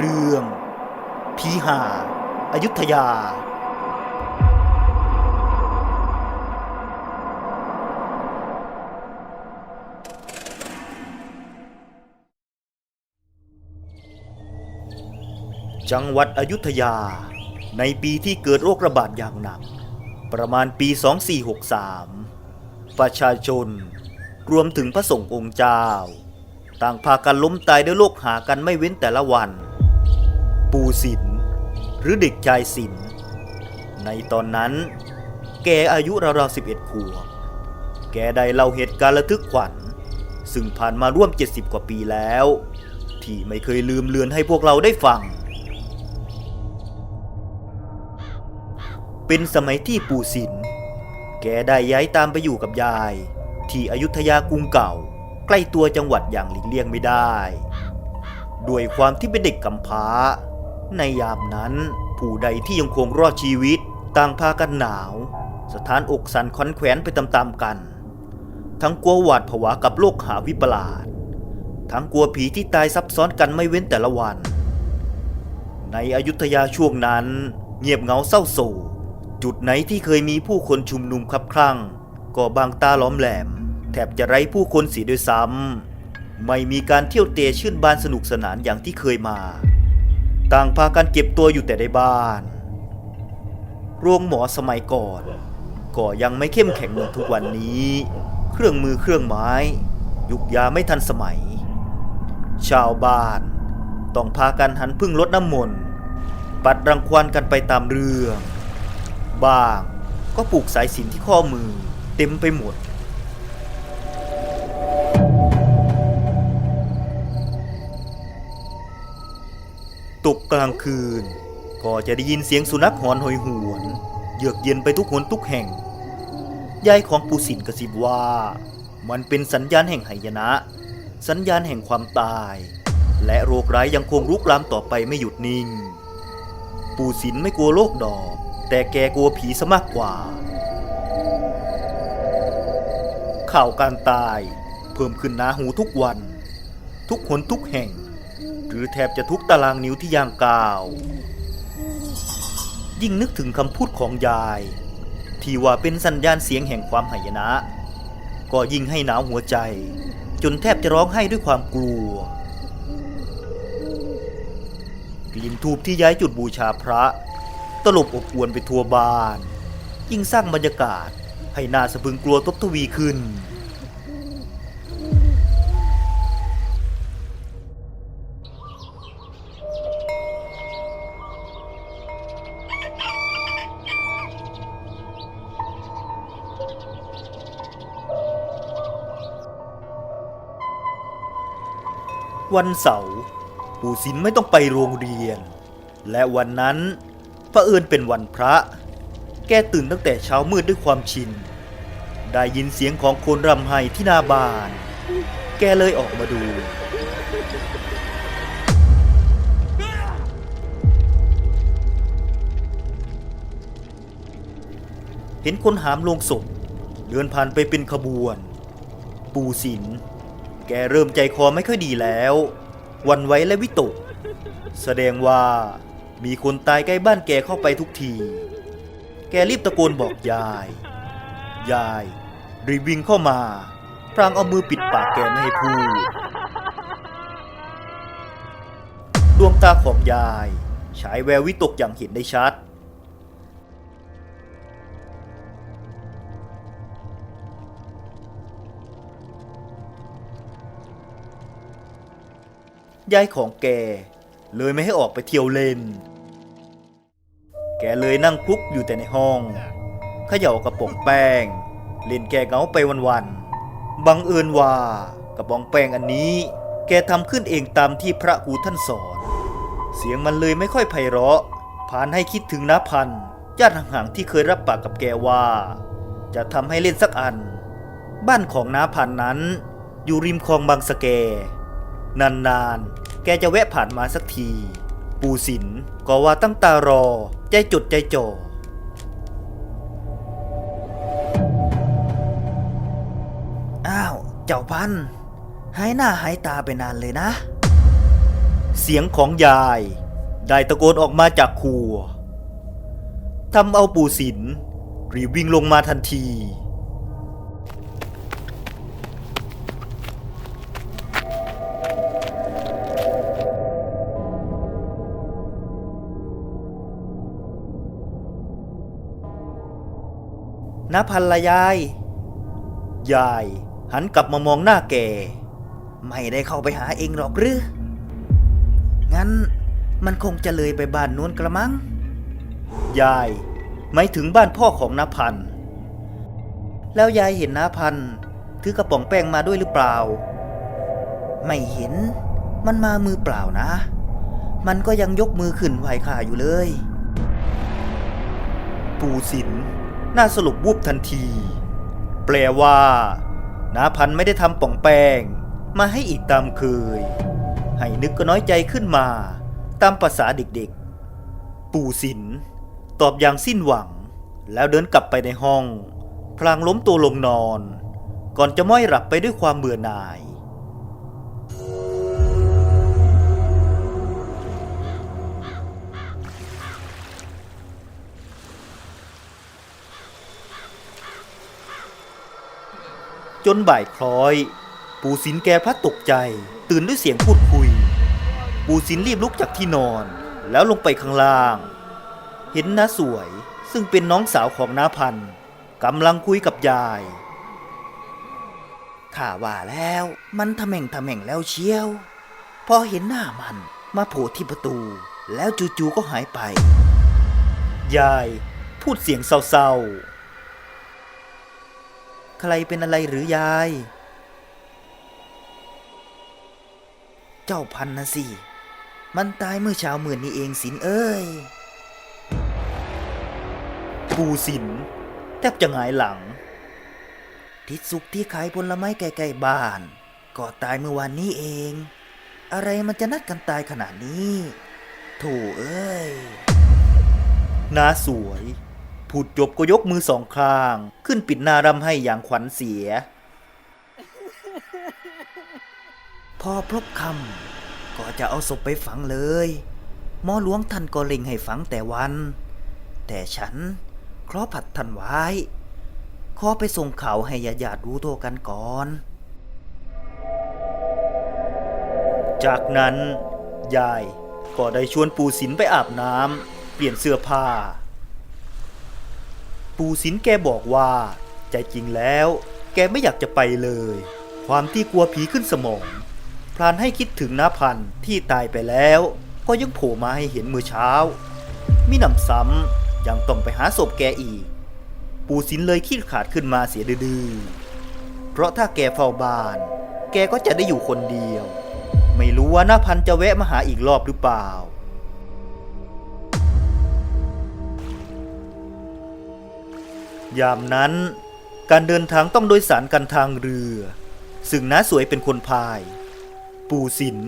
เรื่อง พีหาอายุทยา จังหวัดอายุธยา ในปีที่เกิดโรคระบาดอย่างหนัก ประมาณปี 2463 ประชาชน รวมถึงพระสงฆ์องค์เจ้า ต่างพากันล้มตายด้วยโรคหากันไม่เว้นแต่ละวัน ปูสินหรือเด็กชายสินในตอนนั้น แกอายุราวๆ11ขวบ แกได้เล่าเหตุการณ์ระทึกขวัญ ซึ่งผ่านมาร่วม 70 กว่าปีแล้ว ที่ไม่เคยลืมเลือนให้พวกเราได้ฟัง เป็นสมัยที่ปู่สินแกได้ย้ายตามไปอยู่กับยาย ที่อยุธยากรุงเก่า ใกล้ตัวจังหวัดอย่างหลีกเลี่ยงไม่ได้ ด้วยความที่เป็นเด็กกำพร้า ในยามนั้น ผู้ใดที่ยังคงรอดชีวิตต่างพากันหนาว สถานอกสันคอนแขวนไปตามๆกัน ทั้งกลัวหวาดผวากับโรคหาวิปลาสทั้งกลัวผีที่ตายซับซ้อนกันไม่เว้นแต่ละวัน ในอยุธยาช่วงนั้น เงียบเงาเศร้าโศกจุดไหนที่เคยมีผู้คนชุมนุมคับคลั่งก็บางตาล้อมแหลม แทบจะไร้ผู้คนเสียด้วยซ้ำไม่มีการเที่ยวเตะชื่นบานสนุกสนานอย่างที่เคยมา ต่างพากันเก็บตัวอยู่แต่ในบ้าน โรงหมอสมัยก่อน ก็ยังไม่เข้มแข็งเหมือนทุกวันนี้ เครื่องมือเครื่องไม้ ยุกยาไม่ทันสมัย ชาวบ้าน ต้องพากันหันพึ่งลดน้ำมนต์ปัดรังควานกันไปตามเรื่องบ้างก็ผูกสายสินที่ข้อมือเต็มไปหมด กลางคืน ก็จะได้ยินเสียงสุนัขหอนหอยหวน เยือกเย็นไปทุกหนทุกแห่ง ยายของปูสินกระซิบว่า มันเป็นสัญญาณแห่งไหยนะ สัญญาณแห่งความตาย และโรคร้ายยังคงรุกรามต่อไปไม่หยุดนิ่ง ปูสินไม่กลัวโรคดอก แต่แกกลัวผีซะมากกว่า ข่าวการตาย เพิ่มขึ้นหนาหูทุกวัน ทุกหนทุกแห่ง หรือแทบจะทุกตารางนิ้วที่ยางกาว ยิ่งนึกถึงคำพูดของยาย ที่ว่าเป็นสัญญาณเสียงแห่งความหายนะ ก็ยิ่งให้หนาวหัวใจ จนแทบจะร้องไห้ด้วยความกลัว กลิ่นทูบที่ย้ายจุดบูชาพระ ตลบอบอวนไปทั่วบ้าน ยิ่งสร้างบรรยากาศให้น่าสะพรึงกลัวทบทวีขึ้น วันเสาร์ปู่สินไม่ต้องไปโรงเรียน และวันนั้นพระเอิญเป็นวันพระ แกตื่นตั้งแต่เช้ามืดด้วยความชิน ได้ยินเสียงของคนรำไห้ที่หน้าบ้าน แกเลยออกมาดู เห็นคนหามลงศพเดินผ่านไปเป็นขบวน ปู่สิน แกเริ่มใจคอไม่ค่อยดีแล้ววันไว้และวิตก แสดงว่ามีคนตายใกล้บ้านแกเข้าไปทุกที แกรีบตะโกนบอกยาย ยายรีบวิ่งเข้ามา พรางเอามือปิดปากแกไม่ให้พูด ดวงตาของยาย ฉายแวววิตกอย่างเห็นได้ชัด ยายของแก เลยไม่ให้ออกไปเที่ยวเล่น แกเลยนั่งคลุกอยู่แต่ในห้องเขย่ากระป๋องแป้ง เล่นแกเงาไปวันๆบังเอิญว่ากระป๋องแป้งอันนี้ แกทำขึ้นเองตามที่พระครูท่านสอน เสียงมันเลยไม่ค่อยไพเราะผ่านให้คิดถึงน้าพันญาติห่างๆที่เคยรับปากกับแกว่า จะทำให้เล่นสักอัน บ้านของน้าพันนั้น อยู่ริมคลองบางสะแก นานๆ แกจะแวะผ่านมาสักที ปูสินก็ว่าตั้งตารอ ใจจดใจจ่ออ้าว เจ้าพัน หายหน้าหายตาไปนานเลยนะ เสียงของยาย ได้ตะโกนออกมาจากครัวทำเอาปู่สินรีบวิ่งลงมาทันที น้าพันละยาย ยายหันกลับมามองหน้าแก ไม่ได้เข้าไปหาเองหรอกหรือ งั้นมันคงจะเลยไปบ้านนู้นกระมัง ยายไม่ถึงบ้านพ่อของนาพัน แล้วยายเห็นนาพันถือกระป๋องแป้งมาด้วยหรือเปล่า ไม่เห็น มันมามือเปล่านะ มันก็ยังยกมือขึ้นไหวขาอยู่เลย ปูสิน น่าสลบวูบทันที แปลว่านาพันไม่ได้ทำป่องแป้งมาให้อีกตามเคย ให้นึกก็น้อยใจขึ้นมา ตามภาษาเด็กๆ ปู่สิน ตอบอย่างสิ้นหวัง แล้วเดินกลับไปในห้อง พลางล้มตัวลงนอน ก่อนจะม้อยหลับไปด้วยความเบื่อหน่าย จนบ่ายคล้อย ปู่สินแกพลัดตกใจ ตื่นด้วยเสียงพูดคุย ปู่สินรีบลุกจากที่นอน แล้วลงไปข้างล่าง เห็นน้าสวยซึ่งเป็นน้องสาวของน้าพันกำลังคุยกับยายข้าว่าแล้วมันทำแห่งทำแห่งแล้วเชียว พอเห็นหน้ามันมาโผล่ที่ประตู แล้วจู่ๆก็หายไป ยายพูดเสียงเศร้าๆ ใครเป็นอะไรหรือยาย เจ้าพันนะสิ มันตายเมื่อเช้ามื่นนี้เองสินเอ้ย ปูสิน แทบจะหงายหลัง ทิศสุกที่ขายผลไม้ใกล้ๆบ้าน ก็ตายเมื่อวานนี้เอง อะไรมันจะนัดกันตายขนาดนี้โถเอ้ยน้าสวย พูดจบก็ยกมือสองข้าง ขึ้นปิดหน้ารำให้อย่างขวัญเสีย พอพบคำก็จะเอาศพไปฝังเลย หมอหลวงท่านก็เล็งให้ฝังแต่วัน แต่ฉันขอผัดท่านไว้ ขอไปส่งข่าวให้ญาติรู้ตัวกันก่อน จากนั้นยายก็ได้ชวนปู่สินไปอาบน้ำเปลี่ยนเสื้อผ้า ปูสินแกบอกว่า ใจจริงแล้ว แกไม่อยากจะไปเลย ความที่กลัวผีขึ้นสมองพลานให้คิดถึงน้าพันที่ตายไปแล้ว ก็ยังโผล่มาให้เห็นเมื่อเช้า มิหนำซ้ำยังต้องไปหาศพแกอีก ปูสินเลยคิดขาดขึ้นมาเสียดื้อเพราะถ้าแกเฝ้าบ้าน แกก็จะได้อยู่คนเดียว ไม่รู้ว่าน้าพันจะแวะมาหาอีกรอบหรือเปล่า ยามนั้น การเดินทางต้องโดยสารกันทางเรือ ซึ่งน้าสวยเป็นคนพาย ปู่สิน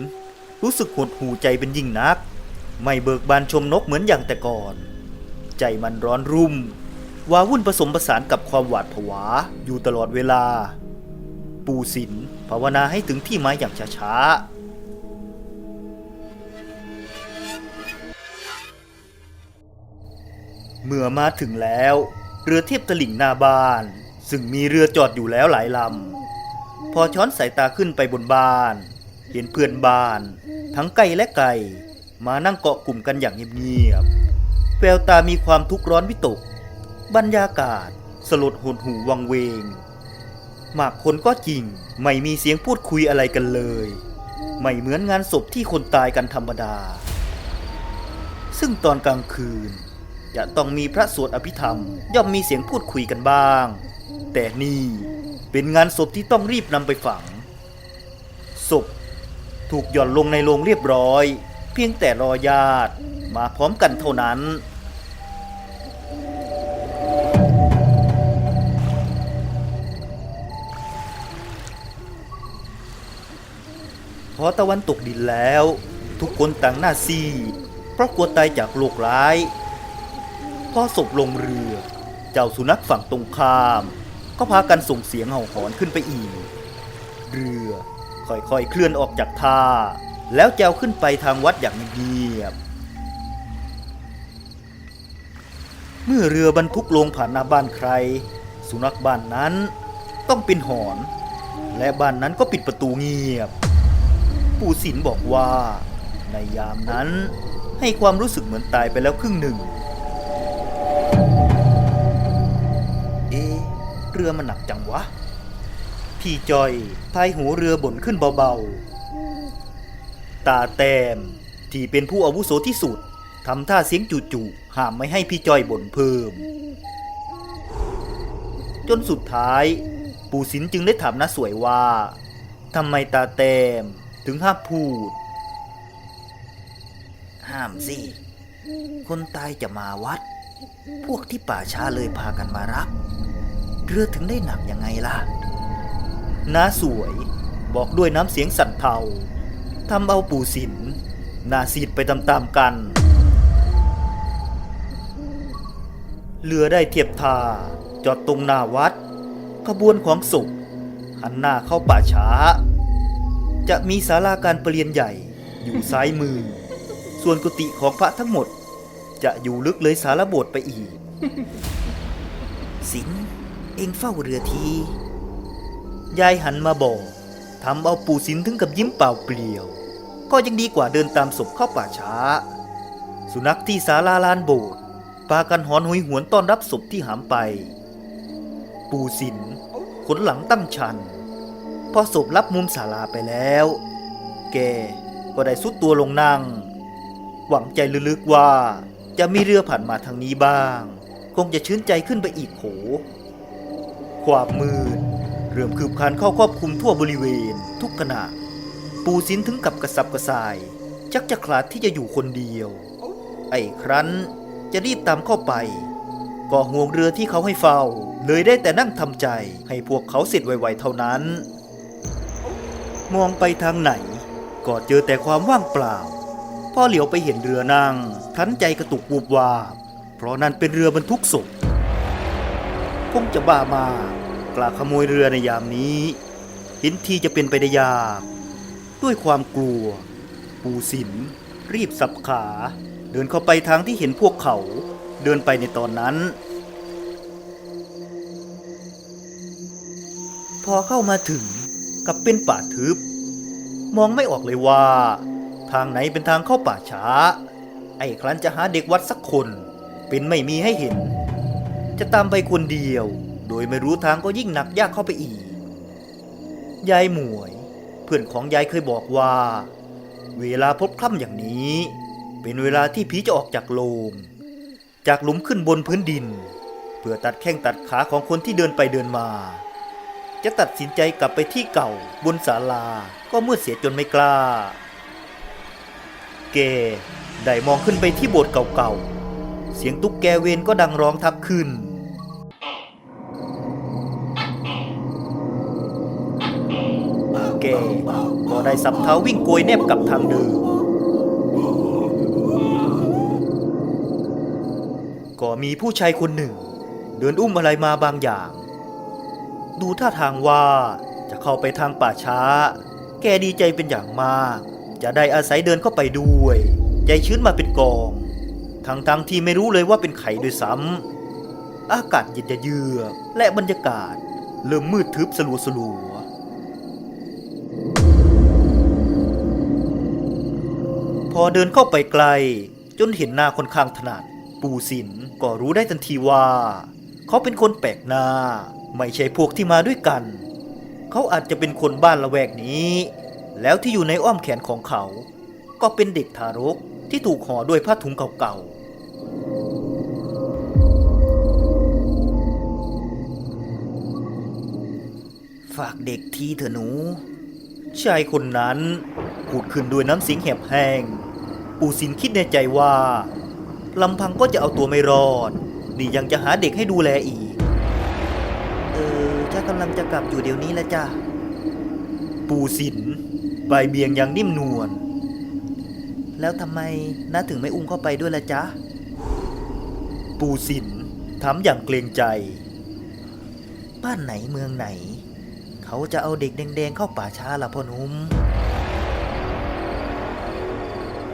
รู้สึกหดหูใจเป็นยิ่งนัก ไม่เบิกบานชมนกเหมือนอย่างแต่ก่อน ใจมันร้อนรุ่มวาวุ่นผสมผสานกับความหวาดผวาอยู่ตลอดเวลา ปู่สินภาวนาให้ถึงที่หมายอย่างช้าๆเมื่อมาถึงแล้ว เรือเทียบตลิ่งหน้าบ้าน ซึ่งมีเรือจอดอยู่แล้วหลายลำ พอช้อนสายตาขึ้นไปบนบ้าน เห็นเพื่อนบ้าน ทั้งไก่และไก่ มานั่งเกาะกลุ่มกันอย่างเงียบๆแววตามีความทุกข์ร้อนวิตก บรรยากาศ สลดหดหูวังเวง หมากคนก็จริงไม่มีเสียงพูดคุยอะไรกันเลย ไม่เหมือนงานศพที่คนตายกันธรรมดา ซึ่งตอนกลางคืน จะต้องมีพระสวดอภิธรรม ย่อมมีเสียงพูดคุยกันบ้าง แต่นี่เป็นงานศพที่ต้องรีบนำไปฝัง ศพถูกหย่อนลงในโลงเรียบร้อย เพียงแต่รอญาติมาพร้อมกันเท่านั้น พอตะวันตกดินแล้ว ทุกคนต่างหน้าซี เพราะกลัวตายจากโรคร้าย พอศพลงเรือ เจ้าสุนัขฝั่งตรงข้าม ก็พากันส่งเสียงเห่าหอนขึ้นไปอีก เรือค่อยๆเคลื่อนออกจากท่า แล้วแจวขึ้นไปทางวัดอย่างเงียบ เมื่อเรือบรรทุกลงผ่านหน้าบ้านใคร สุนัขบ้านนั้นต้องเป็นหอน และบ้านนั้นก็ปิดประตูเงียบ ปู่ศิลบอกว่า ในยามนั้นให้ความรู้สึกเหมือนตายไปแล้วครึ่งหนึ่ง เรือมันหนักจังวะ พี่จอยพายหัวเรือบ่นขึ้นเบาๆ ตาแต้มที่เป็นผู้อาวุโสที่สุดทำท่าเสียงจู่ๆห้ามไม่ให้พี่จอยบ่นเพิ่ม จนสุดท้าย ปู่ศิลจึงได้ถามน้าสวยว่าทำไมตาแต้มถึงห้ามพูด ห้ามสิ คนตายจะมาวัด พวกที่ป่าช้าเลยพากันมารับ เรือถึงได้หนักยังไงล่ะ น้าสวยบอกด้วยน้ำเสียงสั่นเทาทำเอาปู่สินนาซีดไปตามๆกัน เรือได้เทียบท่าจอดตรงหน้าวัด ขบวนของศพหันหน้าเข้าป่าช้า จะมีศาลาการประเรียนใหญ่อยู่ซ้ายมือ ส่วนกุฏิของพระทั้งหมด จะอยู่ลึกเลยสารโบสถ์ไปอีก สิน เองเฝ้าเรือที ยายหันมาบอกทำเอาปู่สินถึงกับยิ้มเปล่าเปลี่ยว ก็ยังดีกว่าเดินตามศพเข้าป่าช้า สุนัขที่ศาลาลานโบสถ์ปากันหอนหุยหวนต้อนรับศพที่หามไป ปู่สินขนหลังตั้งชัน พอศพรับมุมศาลาไปแล้ว แกก็ได้สุดตัวลงนั่ง หวังใจลึกๆว่าจะมีเรือผ่านมาทางนี้บ้าง คงจะชื่นใจขึ้นไปอีกโข ความมืดเริ่มคืบคลานเข้าครอบคลุมทั่วบริเวณ ทุกขณะ ปูสินถึงกับกระสับกระส่ายชักจะคลาดที่จะอยู่คนเดียว ไอ้ครั้นจะรีบตามเข้าไป ก็ห่วงเรือที่เขาให้เฝ้า เลยได้แต่นั่งทำใจให้พวกเขาเสร็จไวๆเท่านั้น มองไปทางไหน ก็เจอแต่ความว่างเปล่าพอเหลียวไปเห็นเรือนั่งทันใจกระตุกวูบวาบเพราะนั่นเป็นเรือบรรทุกศพคงจะบ้ามาก ลาขโมยเรือในยามนี้เห็นทีจะเป็นไปได้ยาก ด้วยความกลัว ปูสิน รีบสับขา เดินเข้าไปทางที่เห็นพวกเขาเดินไปในตอนนั้น พอเข้ามาถึงกับเป็นป่าทึบ มองไม่ออกเลยว่า ทางไหนเป็นทางเข้าป่าช้า ไอ้ครั้นจะหาเด็กวัดสักคน เป็นไม่มีให้เห็น จะตามไปคนเดียว โดยไม่รู้ทางก็ยิ่งหนักยากเข้าไปอีก ยายหมวย เพื่อนของยายเคยบอกว่า เวลาพบค่ำอย่างนี้ เป็นเวลาที่ผีจะออกจากโลง จากหลุมขึ้นบนพื้นดิน เพื่อตัดแข้งตัดขาของคนที่เดินไปเดินมา จะตัดสินใจกลับไปที่เก่าบนศาลาก็มืดเสียจนไม่กล้าเกได้มองขึ้นไปที่โบสถ์เก่าๆ เสียงตุ๊กแกเวนก็ดังร้องทักขึ้น ได้สับเท้าวิ่งโกยแนบกับทางเดิมก็มีผู้ชายคนหนึ่ง เดินอุ้มอะไรมาบางอย่าง ดูท่าทางว่าจะเข้าไปทางป่าช้า แกดีใจเป็นอย่างมาก จะได้อาศัยเดินเข้าไปด้วย ใจชื้นมาเป็นกอง ทั้งๆทที่ไม่รู้เลยว่าเป็นไข่ด้วยซ้ำอากาศเย็นเยือกและบรรยากาศ เริ่มมืดทึบสลัวสลัว อเดินเข้าไปไกล จนเห็นหน้าค่อนข้างถนัด ปู่สินก็รู้ได้ทันทีว่า เขาเป็นคนแปลกหน้า ไม่ใช่พวกที่มาด้วยกัน เขาอาจจะเป็นคนบ้านละแวกนี้ แล้วที่อยู่ในอ้อมแขนของเขา ก็เป็นเด็กทารกที่ถูกห่อด้วยผ้าถุงเก่าๆฝากเด็กทีเถอะหนูชายคนนั้นพูดขึ้นด้วยน้ำเสียงแหบแห้ง ปู่สินคิดในใจว่าลำพังก็จะเอาตัวไม่รอด นี่ยังจะหาเด็กให้ดูแลอีก เออจ้ากำลังจะกลับอยู่เดี๋ยวนี้แล้วจ้ะปู่สินใบเบียงอย่างนิ่มนวล แล้วทำไมน้าถึงไม่อุ้มเข้าไปด้วยละจ๊ะ ปู่สินถามอย่างเกรงใจ บ้านไหนเมืองไหน เขาจะเอาเด็กแดงๆเข้าป่าช้าล่ะพ่อหนุ่ม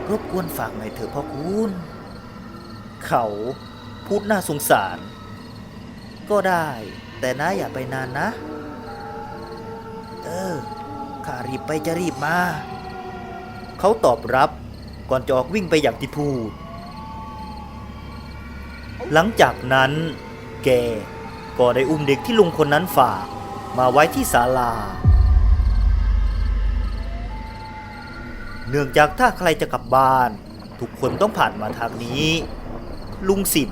รบกวนฝากหน่อยเถอะพ่อคุณ เขาพูดน่าสงสาร ก็ได้ แต่นะอย่าไปนานนะ เออข้ารีบไปจะรีบมา เขาตอบรับก่อนจะออกวิ่งไปอย่างที่พูด หลังจากนั้น แกก็ได้อุ้มเด็กที่ลุงคนนั้นฝาก มาไว้ที่ศาลา เนื่องจากถ้าใครจะกลับบ้าน ทุกคนต้องผ่านมาทางนี้ ลุงสิน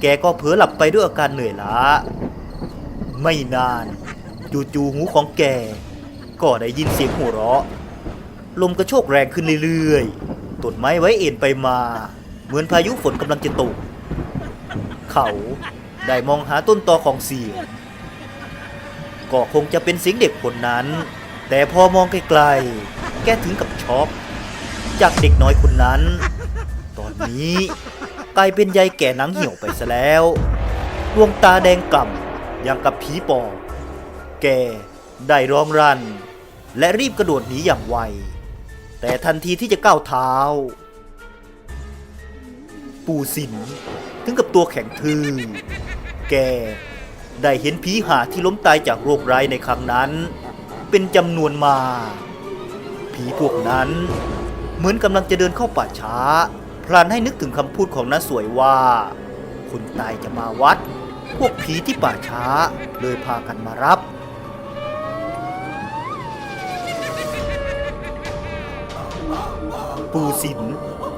แกก็เผลอหลับไปด้วยอาการเหนื่อยล้า ไม่นานจู่ๆหูของแก ก็ได้ยินเสียงหัวเราะ ลมกระโชกแรงขึ้นเรื่อยๆต้นไม้ไว้เอ็นไปมา เหมือนพายุฝนกำลังจะตก เขาได้มองหาต้นตอของเสียงก็คงจะเป็นเสียงเด็กคนนั้น แต่พอมองไกลๆ แกถึงกับช็อกจากเด็กน้อยคนนั้น ตอนนี้กลายเป็นยายแก่หนังเหี่ยวไปซะแล้วดวงตาแดงกล่ำอย่างกับผีปอบแกได้ร้องรัน และรีบกระโดดหนีอย่างไว แต่ทันทีที่จะก้าวเท้า ปู่สินถึงกับตัวแข็งทื่อแกได้เห็นผีหาที่ล้มตายจากโรคร้ายในครั้งนั้น เป็นจำนวนมาก ผีพวกนั้น เหมือนกำลังจะเดินเข้าป่าช้า พลานให้นึกถึงคำพูดของน้าสวยว่า คนตายจะมาวัด พวกผีที่ป่าช้าเลยพากันมารับปูสิน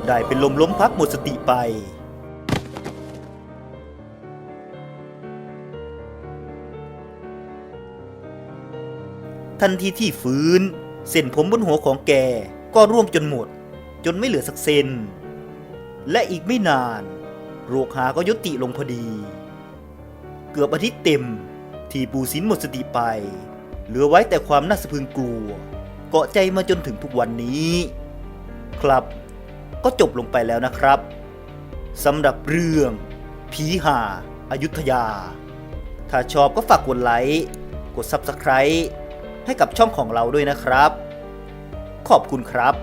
ได้เป็นลมล้มพักหมดสติไป ทันทีที่ฟื้น เส้นผมบนหัวของแกก็ร่วงจนหมด จนไม่เหลือสักเซนและอีกไม่นานโรคหาก็ยุติลงพอดี เกือบอาทิตย์เต็มที่ปูสินหมดสติไป เหลือไว้แต่ความน่าสะพรึงกลัว เกาะใจมาจนถึงทุกวันนี้ ครับก็จบลงไปแล้วนะครับสำหรับเรื่อง ผีหาอายุทยา ถ้าชอบก็ฝากกดไลค์ กด Subscribe ให้กับช่องของเราด้วยนะครับ ขอบคุณครับ